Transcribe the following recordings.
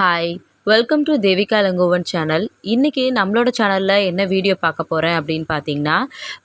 Hi. Welcome to Devika Langovan channel இன்றைக்கி நம்மளோட சேனலில் என்ன வீடியோ பார்க்க போகிறேன் அப்படின்னு பார்த்தீங்கன்னா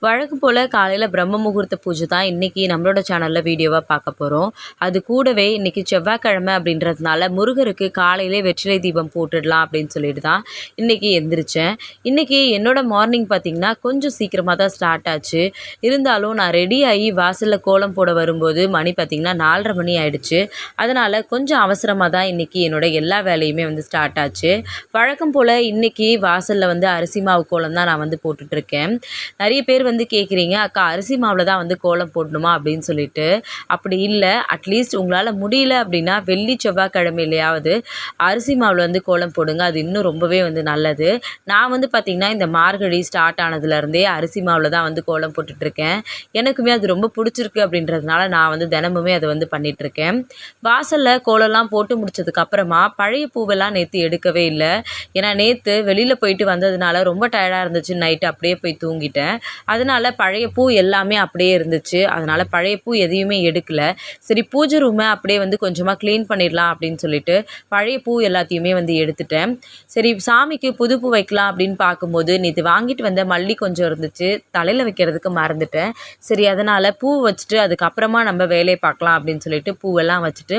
வழக்கு போல் காலையில் பிரம்ம முகூர்த்த பூஜை தான் இன்றைக்கி நம்மளோட சேனலில் வீடியோவாக பார்க்க போகிறோம் அது கூடவே இன்றைக்கி செவ்வாய்க்கிழமை அப்படின்றதுனால முருகருக்கு காலையிலே வெற்றிலை தீபம் போட்டுடலாம் அப்படின்னு சொல்லிட்டு தான் இன்றைக்கி எந்திரிச்சேன். இன்றைக்கி என்னோடய மார்னிங் பார்த்திங்கன்னா கொஞ்சம் சீக்கிரமாக தான் ஸ்டார்ட் ஆச்சு. இருந்தாலும் நான் ரெடி ஆகி வாசலில் கோலம் போட வரும்போது மணி பார்த்திங்கன்னா நாலரை மணி ஆயிடுச்சு. அதனால் கொஞ்சம் அவசரமாக தான் இன்றைக்கி என்னோடய எல்லா வேலையுமே வந்து ஸ்டார்ட் ஆச்சு வழக்கம் போல் இன்றைக்கி வாசலில் வந்து அரிசி மாவு கோலம் தான் நான் வந்து போட்டுட்ருக்கேன். நிறைய பேர் வந்து கேட்குறீங்க அக்கா அரிசி மாவில் தான் வந்து கோலம் போடணுமா? அப்படின்னு சொல்லிட்டு. அப்படி இல்லை. அட்லீஸ்ட் உங்களால் முடியல அப்படின்னா வெள்ளி செவ்வாய்க்கிழமையிலையாவது அரிசி மாவில் வந்து கோலம் போடுங்க. அது இன்னும் ரொம்பவே வந்து நல்லது. நான் வந்து பார்த்திங்கன்னா இந்த மார்கழி ஸ்டார்ட் ஆனதுலேருந்தே அரிசி மாவில் தான் வந்து கோலம் போட்டுட்ருக்கேன். எனக்குமே அது ரொம்ப பிடிச்சிருக்கு அப்படின்றதுனால நான் வந்து தினமுமே அதை வந்து பண்ணிகிட்ருக்கேன் வாசலில் கோலம்லாம் போட்டு முடிச்சதுக்கப்புறமா பழைய பூவெல்லாம் நேற்று எடுக்கவே இல்லை. ஏன்னா நேற்று வெளியில் போயிட்டு வந்ததுனால ரொம்ப டயர்டாக இருந்துச்சு. நைட்டு அப்படியே போய் தூங்கிட்டேன். அதனால் பழைய பூ எல்லாமே அப்படியே இருந்துச்சு. அதனால் பழைய பூ எதையுமே எடுக்கலை. சரி பூஜை ரூமை அப்படியே வந்து கொஞ்சமாக க்ளீன் பண்ணிடலாம் அப்படின்னு சொல்லிட்டு பழைய பூ எல்லாத்தையுமே வந்து எடுத்துட்டேன். சரி சாமிக்கு புது பூ வைக்கலாம் அப்படின்னு பார்க்கும்போது நேற்று வாங்கிட்டு வந்த மல்லி கொஞ்சம் இருந்துச்சு. தலையில் வைக்கிறதுக்கு மறந்துட்டேன். சரி அதனால் பூ வச்சுட்டு அதுக்கப்புறமா நம்ம வேலையை பார்க்கலாம் அப்படின்னு சொல்லிட்டு பூவெல்லாம் வச்சுட்டு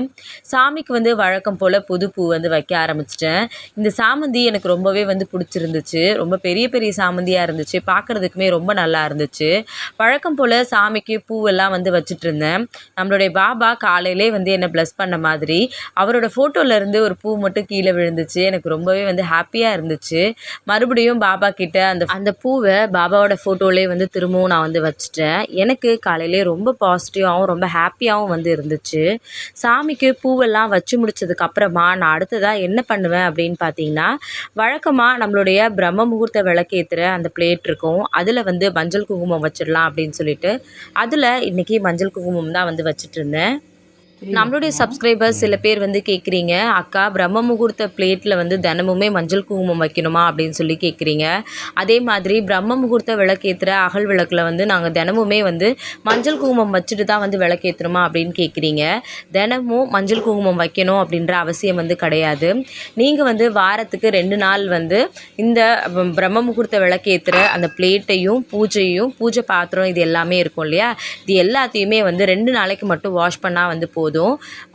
சாமிக்கு வந்து வழக்கம் போல் புது பூ வந்து வைக்க ஆரம்பிச்சிட்டேன். இந்த சாமந்தி எனக்கு ரொம்பவே வந்து பிடிச்சிருந்துச்சு. ரொம்ப பெரிய பெரிய சாமந்தியாக இருந்துச்சு. பார்க்குறதுக்குமே ரொம்ப நல்லா இருந்துச்சு. வழக்கம் போல் சாமிக்கு பூவெல்லாம் வந்து வச்சுட்டு இருந்தேன் நம்மளுடைய பாபா காலையிலே வந்து என்னை ப்ளஸ் பண்ண மாதிரி அவரோட ஃபோட்டோலேருந்து ஒரு பூ மட்டும் கீழே விழுந்துச்சு. எனக்கு ரொம்பவே வந்து ஹாப்பியாக இருந்துச்சு. மறுபடியும் பாபா கிட்ட அந்த அந்த பூவை பாபாவோட ஃபோட்டோலேயே வந்து திரும்பவும் நான் வந்து வச்சுட்டேன். எனக்கு காலையிலே ரொம்ப பாசிட்டிவாகவும் ரொம்ப ஹாப்பியாகவும் வந்து இருந்துச்சு. சாமிக்கு பூவெல்லாம் வச்சு முடிச்சதுக்கு அப்புறமா நான் அடுத்ததாக என்ன பண்ணுவேன் அப்படின்னு பார்த்தீங்கன்னா வழக்கமாக நம்மளுடைய பிரம்ம முகூர்த்த விளக்கேற்றுற அந்த பிளேட் இருக்கும். அதில் வந்து மஞ்சள் குங்குமம் வச்சிடலாம் அப்படின்னு சொல்லிட்டு அதில் இன்றைக்கி மஞ்சள் குங்குமம் தான் வந்து வச்சுட்டு இருந்தேன். நம்மளுடைய சப்ஸ்கிரைபர்ஸ் சில பேர் வந்து கேட்குறீங்க அக்கா பிரம்ம முகூர்த்த பிளேட்டில் வந்து தினமுமே மஞ்சள் குங்குமம் வைக்கணுமா? அப்படின்னு சொல்லி கேட்குறீங்க அதே மாதிரி பிரம்ம முகூர்த்த விளக்கேற்றுற அகல் விளக்கில் வந்து நாங்கள் தினமுமே வந்து மஞ்சள் குங்குமம் வச்சுட்டு தான் வந்து விளக்கேற்றணுமா அப்படின்னு கேட்குறீங்க தினமும் மஞ்சள் குங்குமம் வைக்கணும் அப்படின்ற அவசியம் வந்து கிடையாது. நீங்கள் வந்து வாரத்துக்கு ரெண்டு நாள் வந்து இந்த பிரம்ம முகூர்த்த விளக்கேற்றுற அந்த பிளேட்டையும் பூஜையும் பூஜை பாத்திரம் இது எல்லாமே இருக்கும் இல்லையா? இது எல்லாத்தையுமே வந்து ரெண்டு நாளைக்கு மட்டும் வாஷ் பண்ணால் வந்து போதும்.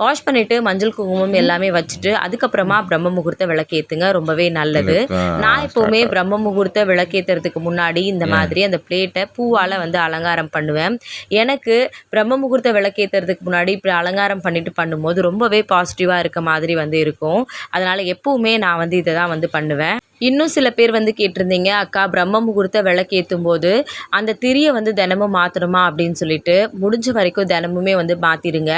வாஷ் பண்ணிவிட்டு மஞ்சள் குங்குமம் எல்லாமே வச்சுட்டு அதுக்கப்புறமா பிரம்ம முகூர்த்த விளக்கேற்றுங்க ரொம்பவே நல்லது. நான் எப்போவுமே பிரம்ம முகூர்த்த விளக்கேற்றுறதுக்கு முன்னாடி இந்த மாதிரி அந்த பிளேட்டை பூவால் வந்து அலங்காரம் பண்ணுவேன். எனக்கு பிரம்ம முகூர்த்த விளக்கேற்றுறதுக்கு முன்னாடி இப்படி அலங்காரம் பண்ணிட்டு பண்ணும்போது ரொம்பவே பாசிட்டிவாக இருக்க மாதிரி வந்து இருக்கும். அதனால் எப்போவுமே நான் வந்து இதை தான் வந்து பண்ணுவேன். இன்னும் சில பேர் வந்து கேட்டிருந்தீங்க அக்கா பிரம்ம முகூர்த்த விளக்கேற்றும் போது அந்த திரியை வந்து தினமும் மாற்றணுமா அப்படின்னு சொல்லிட்டு முடிஞ்ச வரைக்கும் தினமுமே வந்து மாற்றிடுங்க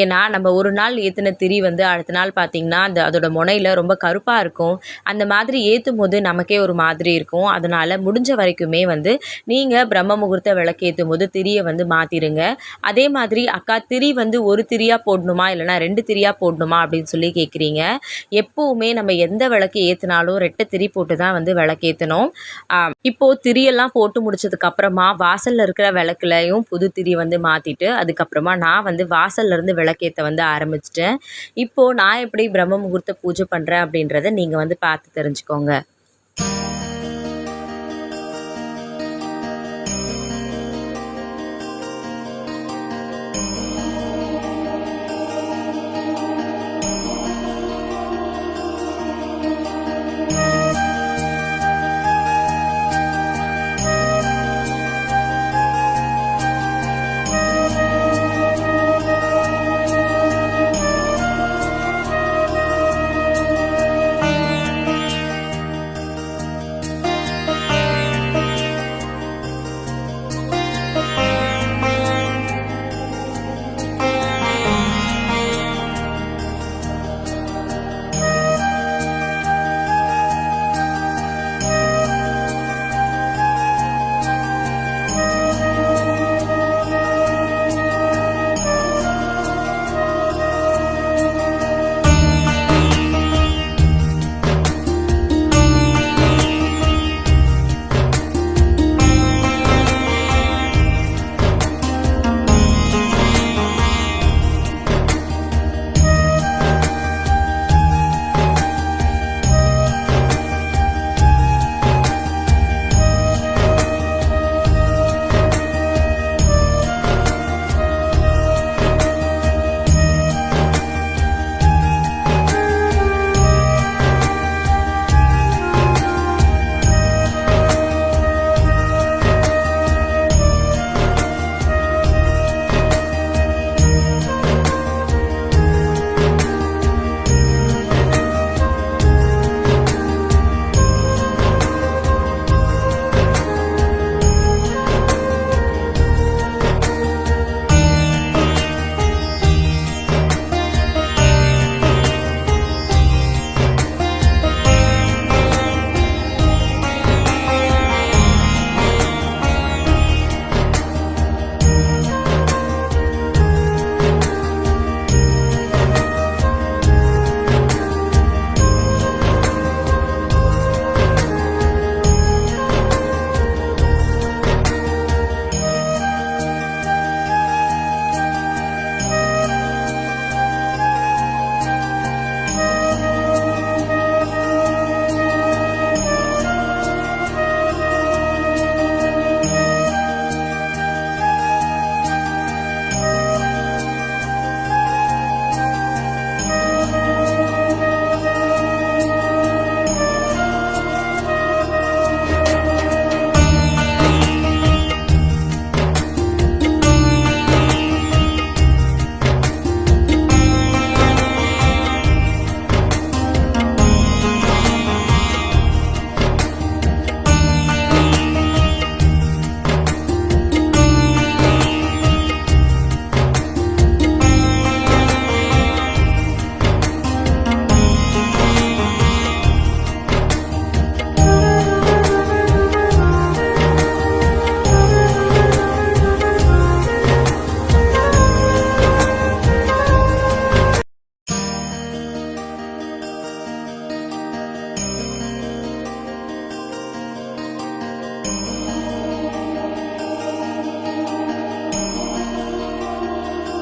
ஏன்னா நம்ம ஒரு நாள் ஏற்றின திரி வந்து அடுத்த நாள் பார்த்திங்கன்னா அந்த அதோட முனையில் ரொம்ப கருப்பாக இருக்கும். அந்த மாதிரி ஏற்றும் போது நமக்கே ஒரு மாதிரி இருக்கும். அதனால் முடிஞ்ச வரைக்குமே வந்து நீங்கள் பிரம்ம முகூர்த்த விளக்கேற்றும் போது திரியை வந்து மாற்றிடுங்க அதே மாதிரி அக்கா திரி வந்து ஒரு திரியாக போடணுமா? இல்லைனா ரெண்டு திரியாக போடணுமா? அப்படின்னு சொல்லி கேட்குறீங்க எப்போவுமே நம்ம எந்த விளக்கு ஏற்றினாலும் ரெட்டை திரி போட்டு தான் வந்து விளக்கேற்றணும் இப்போது திரியெல்லாம் போட்டு முடிச்சதுக்கு அப்புறமா வாசலில் இருக்கிற விளக்குலையும் புது திரி வந்து மாற்றிட்டு அதுக்கப்புறமா நான் வந்து வாசல்ல இருந்து விளக்கேற்ற வந்து ஆரம்பிச்சிட்டேன். இப்போது நான் எப்படி பிரம்ம முகூர்த்த பூஜை பண்ணுறேன் அப்படின்றத நீங்கள் வந்து பார்த்து தெரிஞ்சுக்கோங்க.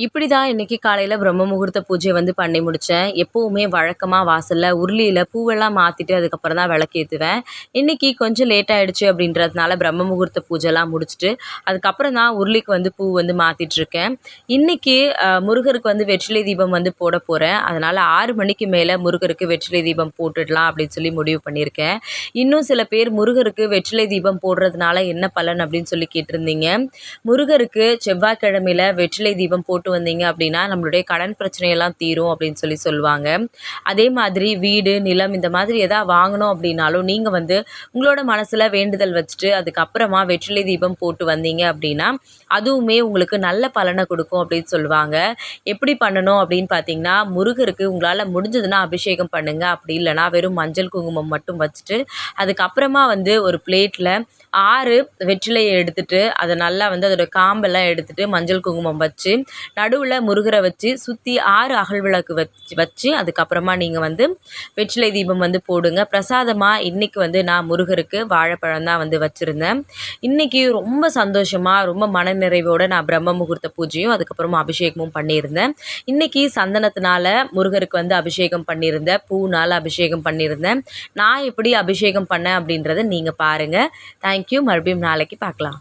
இப்படி தான் இன்றைக்கி காலையில் பிரம்ம முகூர்த்த பூஜை வந்து பண்ணி முடித்தேன் எப்போவுமே வழக்கமாக வாசலில் உருளியில் பூவெல்லாம் மாற்றிட்டு அதுக்கப்புறம் தான் விளக்கேற்றுவேன் இன்றைக்கி கொஞ்சம் லேட் ஆகிடுச்சு அப்படின்றதுனால பிரம்ம முகூர்த்த பூஜைலாம் முடிச்சுட்டு அதுக்கப்புறம் தான் உருளிக்கு வந்து பூ வந்து மாற்றிட்டுருக்கேன் இன்றைக்கி முருகருக்கு வந்து வெற்றிலை தீபம் வந்து போட போகிறேன் அதனால் ஆறு மணிக்கு மேலே முருகருக்கு வெற்றிலை தீபம் போட்டுடலாம் அப்படின்னு சொல்லி முடிவு பண்ணியிருக்கேன். இன்னும் சில பேர் முருகருக்கு வெற்றிலை தீபம் போடுறதுனால என்ன பலன் அப்படின்னு சொல்லி கேட்டிருந்தீங்க. முருகருக்கு செவ்வாய்க்கிழமையில் வெற்றிலை தீபம் போட்டு வந்தீங்க அப்படின்னா நம்மளுடைய கடன் பிரச்சனையெல்லாம் தீரும் அப்படின்னு சொல்லி சொல்லுவாங்க. அதே மாதிரி வீடு நிலம் இந்த மாதிரி எதாவது வாங்கணும் அப்படின்னாலும் நீங்கள் வந்து உங்களோட மனசில் வேண்டுதல் வச்சுட்டு அதுக்கப்புறமா வெற்றிலை தீபம் போட்டு வந்தீங்க அப்படின்னா அதுவுமே உங்களுக்கு நல்ல பலனை கொடுக்கும் அப்படின்னு சொல்லுவாங்க. எப்படி பண்ணணும் அப்படின்னு பார்த்தீங்கன்னா முருகருக்கு உங்களால் முடிஞ்சதுன்னா அபிஷேகம் பண்ணுங்கள் அப்படி இல்லைனா வெறும் மஞ்சள் குங்குமம் மட்டும் வச்சுட்டு அதுக்கப்புறமா வந்து ஒரு பிளேட்டில் ஆறு வெற்றிலையை எடுத்துகிட்டு அதை நல்லா வந்து அதோட காம்பெல்லாம் எடுத்துகிட்டு மஞ்சள் குங்குமம் வச்சு நடுவில் முருகரை வச்சு சுற்றி ஆறு அகல் விளக்கு வச்சு வச்சு அதுக்கப்புறமா நீங்கள் வந்து வெற்றிலை தீபம் வந்து போடுங்க. பிரசாதமாக இன்றைக்கி வந்து நான் முருகருக்கு வாழைப்பழம் தான் வந்து வச்சுருந்தேன். இன்றைக்கி ரொம்ப சந்தோஷமாக ரொம்ப மனநிறைவோடு நான் பிரம்ம முகூர்த்த பூஜையும் அதுக்கப்புறமா அபிஷேகமும் பண்ணியிருந்தேன். இன்றைக்கி சந்தனத்தினால முருகருக்கு வந்து அபிஷேகம் பண்ணியிருந்தேன். பூனால் அபிஷேகம் பண்ணியிருந்தேன். நான் எப்படி அபிஷேகம் பண்ணேன் அப்படின்றத நீங்கள் பாருங்கள் தேங்க் தேங்க்யூ மறுபடியும் நாளைக்கு பார்க்கலாம்